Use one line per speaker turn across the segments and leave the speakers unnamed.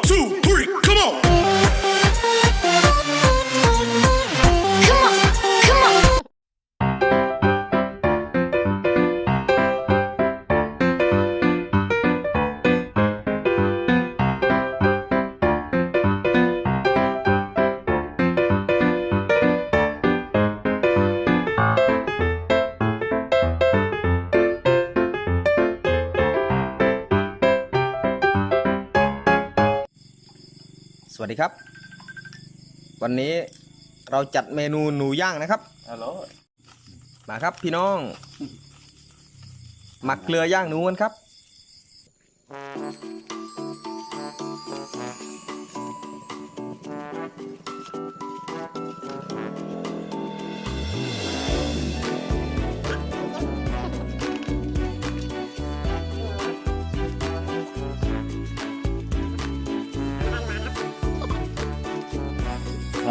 two.
วัสดีครับ วันนี้เราจัดเมนูหนูย่างนะครับ
ฮัลโหล
มาครับพี่น้อง หมักเกลือย่างหนูกันครับ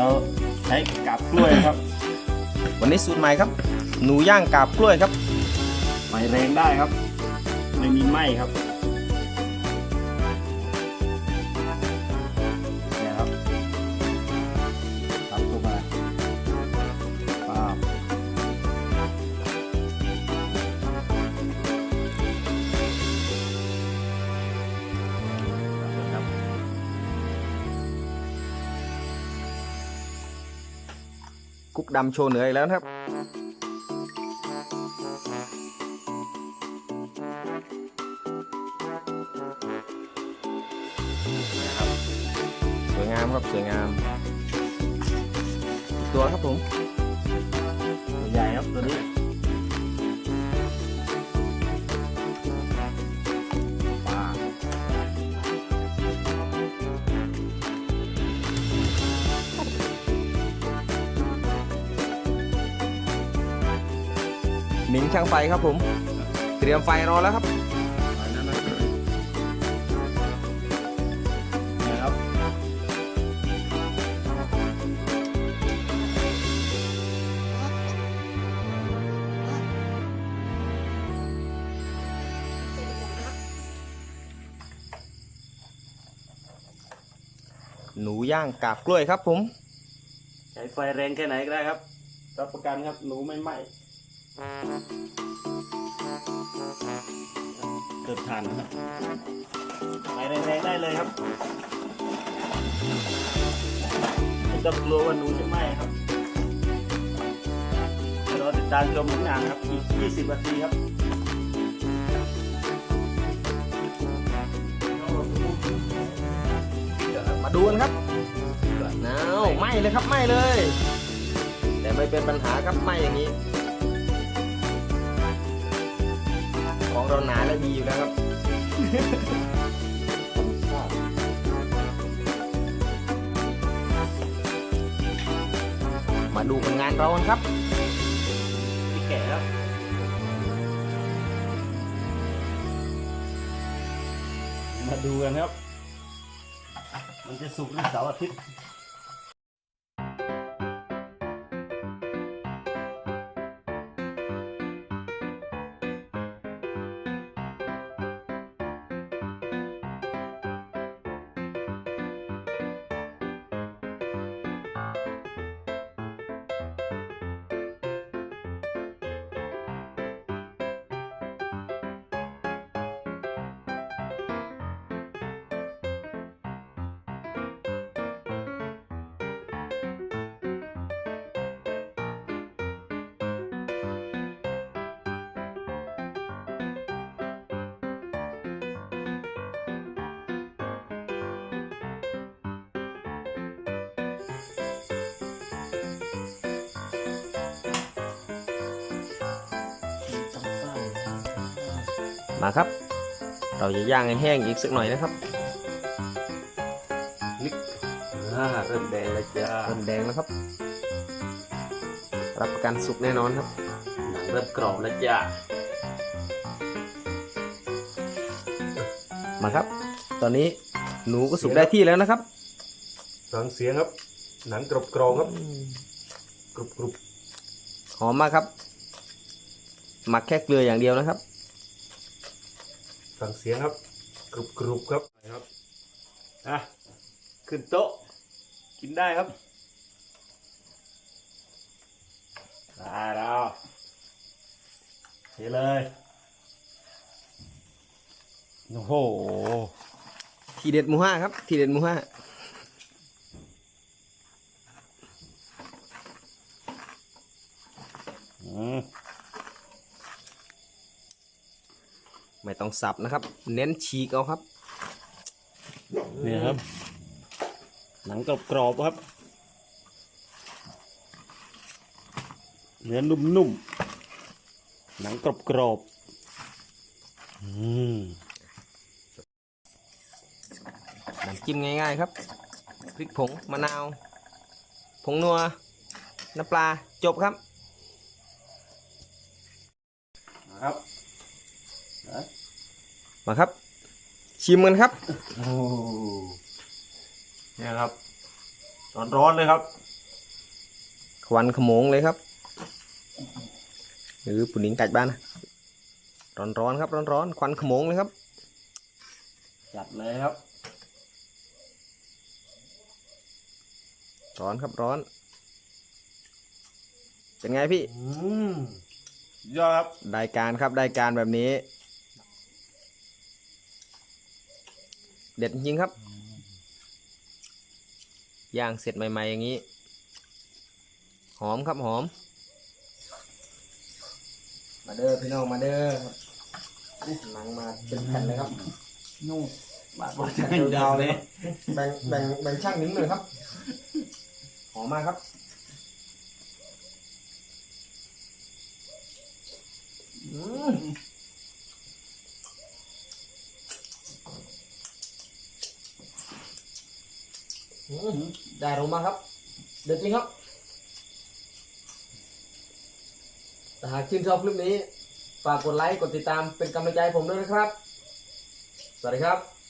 เราใช้กับกล้วยครับ
วันนี้สูตรใหม่ครับ หนูย่างกาบกล้วยครับ
ไฟแรงได้ครับ ไม่มีไหม้ครับ
กุ๊กดำโชว์เหนืออีกแล้วนะครับ สวยงามครับ สวยงาม ตัวครับผม
ตัวใหญ่ครับตัวนี้
หนิงช่างไฟครับผม เตรียมไฟรอแล้วครับ
อันนั้นนะนะครับ
หนูย่างกาบกล้วยครับผม
ใช้ไฟแรงแค่ไหนก็ได้ครับ รับประกันครับหนูไม่ไหม้ เกิดทานนะครับไฟแรงๆได้เลยครับไม่ต้องกลัวว่าหนูจะไหม้ครับเดี๋ยวเราติดตามชมผลงานครับ อีก 20 นาทีครับ
มาดูกันครับนาวไหม้เลยครับไหม้เลย แต่ไม่เป็นปัญหาครับไหม้อย่างนี้ เราหนาและดีอยู่แล้วครับมาดูผลงานเรากันครับ
พี่แก่ครับมาดูกันครับ มันจะสุกหรือเสาร์อาทิตย์
มาครับ เราจะย่างให้แห้งอีกสักหน่อยนะครับ
อ่าเริ่มแดงแล้วจ้า
เริ่มแดงแล้วครับ รับประกันสุกแน่นอนครับ
หนังเริ่มกรอบแล้วจ้า
มาครับ ตอนนี้หนูก็สุกได้ที่แล้วนะครับ
ฟังเสียงครับ หนังกรอบกรอบครับกรุบกรุบ
หอมมากครับหมักแค่เกลืออย่างเดียวนะครับ
ฟังเสียงครับกรุบกรุบครับครับอะขึ้นโต๊ะ กินได้ครับได้แล้วเทเลยโอ้โห
ทีเด็ดหมูห้าครับ ทีเด็ดหมูห้า
อืม
ไม่ต้องสับนะครับ เน้นฉีกเอาครับ
นี่ครับ หนังกรอบๆครับ เนื้อนุ่มๆ หนังกรอบๆอืม
น้ำจิ้มง่ายๆครับ พริกผง มะนาว ผงนัว น้ำปลา จบครับ
ครับ
มาครับ ชิมกันครับ
โอ้เนี่ยครับร้อนๆเลยครับ
ควันขโมงเลยครับหรือปุ่นหนิงกัดบ้านนะร้อนๆครับ ร้อนๆควันขโมงเลยครับ
จัดเลยครับ
ร้อนครับร้อน เป็นไงพี่
อืมยอดครับ
ได้การครับได้การแบบนี้ เด็ดจริงๆครับย่างเสร็จใหม่ ๆ อย่างนี้ หอมครับหอม มาเด้อพี่น้องมาเด้อหนังมาเป็นแผ่นเลยครับ
นุ่มบาดบาด
แผ่นยาวๆเลยครับแบ่งแบ่งแบ่งช่างนิ้งเลยครับ หอมมากครับอืม ได้ลงมาครับ เด็ดจริงครับแต่หากชื่นชอบคลิปนี้ ฝากกดไลค์ กดติดตามเป็นกำลังใจผมด้วยนะครับ สวัสดีครับ